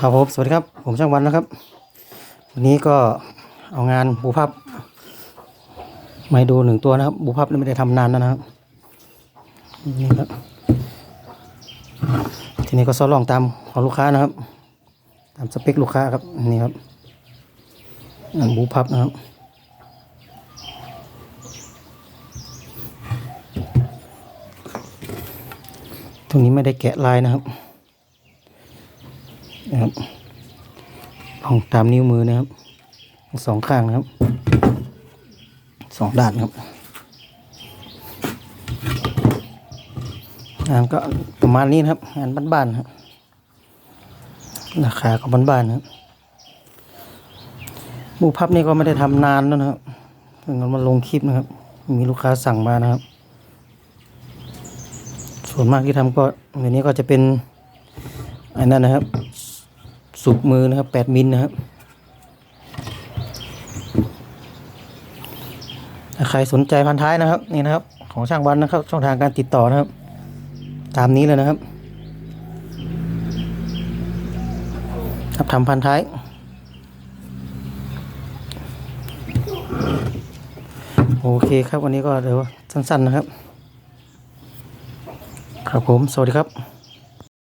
ครับผมสวัสดีครับ ผมช่างวันนะครับ วันนี้ก็เอางานบูพับมาดูหนึ่งตัวนะครับบูพับนี่ไม่ได้ทำนานแล้วนะครับนี่ครับทีนี้ก็ซอลองตามของลูกค้านะครับ ตามสเปคลูกค้าครับนี่ครับงานบูพับนะครับตรงนี้ไม่ได้แกะลายนะครับ นะครับลองตามนิ้วมือนะครับสองข้างนะครับสองด้านครับงานก็ประมาณนี้นะครับงานบ้านๆนะครับราคาก็บ้านๆนะครับบูพับนี่ก็ไม่ได้ทำนานแล้วนะครับเพิ่งมาลงคลิปนะครับ มีลูกค้าสั่งมานะครับ ส่วนมากที่ทำก็ในนี้ก็จะเป็นอันนั้นนะครับ สุกมือนะครับแปดมิลนะครับถ้าใครสนใจพันท้ายนะครับ นี่นะครับ ของช่างวันนะครับ ช่องทางการติดต่อนะครับ ตามนี้เลยนะครับ ครับทำพันท้าย โอเคครับวันนี้ก็เดี๋ยวสั้น ๆนะครับ ครับผม สวัสดีครับ